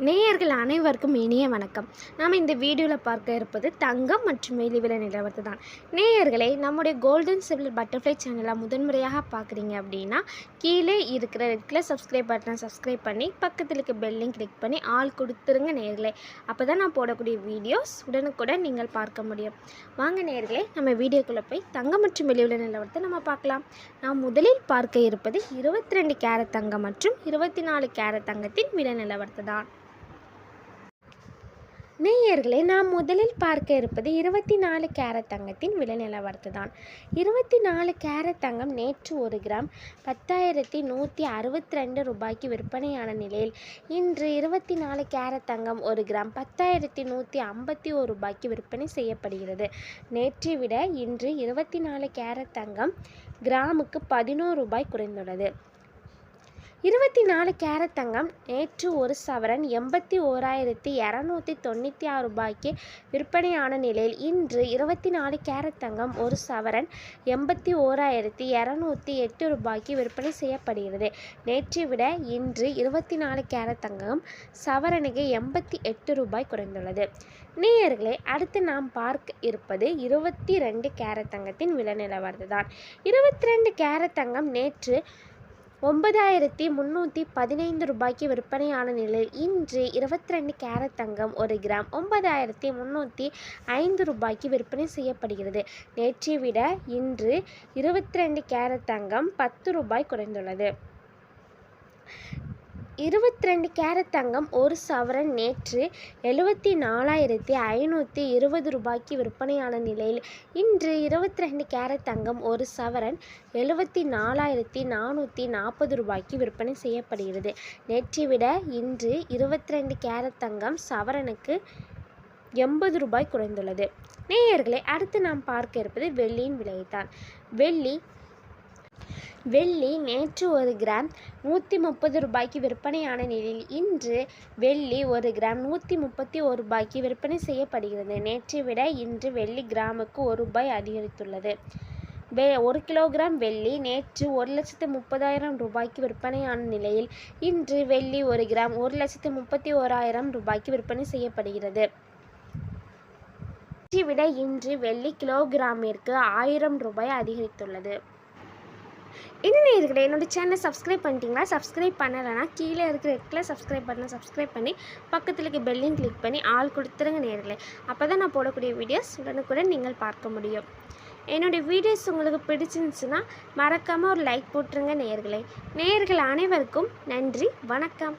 நேயர்கள் அனைவருக்கும் இனிய வணக்கம். நாம் இந்த வீடியோவில் பார்க்க இருப்பது தங்கம் மற்றும் வெள்ளி விலை நிலவரத்து தான். நேயர்களை நம்முடைய கோல்டன் சிவில் பட்டர்ஃப்ளை சேனலை முதன்முறையாக பார்க்குறீங்க அப்படின்னா கீழே இருக்கிற ரெட் கலர் சப்ஸ்கிரைப் பட்டனை சப்ஸ்கிரைப் பண்ணி பக்கத்தில் இருக்க பெல்லையும் கிளிக் பண்ணி ஆள் கொடுத்துருங்க நேயர்களே. அப்போ தான் நான் போடக்கூடிய வீடியோஸ் உடனுக்குடன் நீங்கள் பார்க்க முடியும். வாங்க நேயர்களை நம்ம வீடியோக்குள்ளே போய் தங்கம் மற்றும் வெள்ளி விலை நிலவரத்தை நம்ம பார்க்கலாம். நாம் முதலில் பார்க்க இருப்பது இருபத்தி ரெண்டு கேரட் தங்கம் மற்றும் இருபத்தி நாலு கேரட் தங்கத்தின் விலை நிலவரத்து தான். நேயர்களே நாம் முதலில் பார்க்க இருப்பது இருபத்தி நாலு கேரட் தங்கத்தின் விலை நிலவரத்து தான். இருபத்தி நாலு கேரட் தங்கம் நேற்று ஒரு கிராம் பத்தாயிரத்தி நூற்றி அறுபத்தி ரெண்டு ரூபாய்க்கு விற்பனையான நிலையில் இன்று இருபத்தி நாலு கேரட் தங்கம் ஒரு கிராம் பத்தாயிரத்தி நூற்றி ஐம்பத்தி ஒரு ரூபாய்க்கு விற்பனை செய்யப்படுகிறது. நேற்றை விட இன்று இருபத்தி நாலு கேரட் தங்கம் கிராமுக்கு பதினோரு ரூபாய் குறைந்துள்ளது. இருபத்தி நாலு கேரட் தங்கம் நேற்று ஒரு சவரன் எண்பத்தி ஓராயிரத்தி இரநூத்தி தொண்ணூற்றி ஆறு ரூபாய்க்கு விற்பனையான நிலையில் இன்று இருபத்தி நாலு கேரட் தங்கம் ஒரு சவரன் எண்பத்தி ஓராயிரத்தி இரநூத்தி எட்டு ரூபாய்க்கு விற்பனை செய்யப்படுகிறது. நேற்றை விட இன்று இருபத்தி நாலு கேரட் தங்கம் சவரனுக்கு எண்பத்தி எட்டு ரூபாய் குறைந்துள்ளது. நேயர்களே அடுத்து நாம் பார்க்க இருப்பது இருபத்தி ரெண்டு கேரட் தங்கத்தின் விலை நிலவரது தான் இருபத்தி ரெண்டு கேரட் தங்கம் நேற்று ஒன்பதாயிரத்தி முந்நூற்றி பதினைந்து ரூபாய்க்கு விற்பனையான நிலையில் இன்று இருபத்தி ரெண்டு கேரட் தங்கம் ஒரு கிராம் ஒன்பதாயிரத்தி முந்நூற்றி ஐந்து ரூபாய்க்கு விற்பனை செய்யப்படுகிறது. நேற்றை விட இன்று இருபத்தி ரெண்டு கேரட் தங்கம் பத்து ரூபாய் குறைந்துள்ளது. இருபத்தி ரெண்டு கேரட் தங்கம் ஒரு சவரன் நேற்று எழுபத்தி நாலாயிரத்தி ஐநூற்றி இருபது ரூபாய்க்கு விற்பனையான நிலையில். இன்று இருபத்தி ரெண்டு கேரட் தங்கம் ஒரு சவரன் எழுபத்தி நாலாயிரத்தி நானூற்றி நாற்பது ரூபாய்க்கு விற்பனை செய்யப்படுகிறது. நேற்றை விட இன்று இருபத்தி ரெண்டு கேரட் தங்கம் சவரனுக்கு எண்பது ரூபாய் குறைந்துள்ளது. நேயர்களை அடுத்து நாம் பார்க்க இருப்பது வெள்ளியின் விலைதான் வெள்ளி வெள்ளி நேற்று ஒரு கிராம் நூற்றி முப்பது ரூபாய்க்கு விற்பனையான நிலையில் இன்று வெள்ளி ஒரு கிராம் நூற்றி முப்பத்தி ஒரு ரூபாய்க்கு விற்பனை செய்யப்படுகிறது. நேற்றை விட இன்று வெள்ளி கிராமுக்கு ஒரு ரூபாய் அதிகரித்துள்ளது. வெ ஒரு கிலோகிராம் வெள்ளி நேற்று ஒரு லட்சத்து முப்பதாயிரம் ரூபாய்க்கு விற்பனையான நிலையில் இன்று வெள்ளி ஒரு கிராம் ஒரு லட்சத்து முப்பத்தி ஓராயிரம் ரூபாய்க்கு விற்பனை செய்யப்படுகிறது. நேற்றை விட இன்று வெள்ளி கிலோகிராமிற்கு ஆயிரம் ரூபாய் அதிகரித்துள்ளது. இன்னும் இருக்கிற என்னோட சேனலை சப்ஸ்கிரைப் பண்ணிட்டீங்களா? சப்ஸ்கிரைப் பண்ணலைன்னா கீழே இருக்கிற இடத்துல சப்ஸ்கிரைப் பண்ண சப்ஸ்கிரைப் பண்ணி பக்கத்தில் இருக்க பெல்லையும் கிளிக் பண்ணி ஆள் கொடுத்துருங்க நேரில் அப்போ தான் நான் போடக்கூடிய வீடியோஸ் உடனுக்குடன் நீங்கள் பார்க்க முடியும். என்னுடைய வீடியோஸ் உங்களுக்கு பிடிச்சிருந்துச்சுன்னா மறக்காமல் ஒரு லைக் போட்டுருங்க நேர்களே. நேர்கள் அனைவருக்கும் நன்றி வணக்கம்.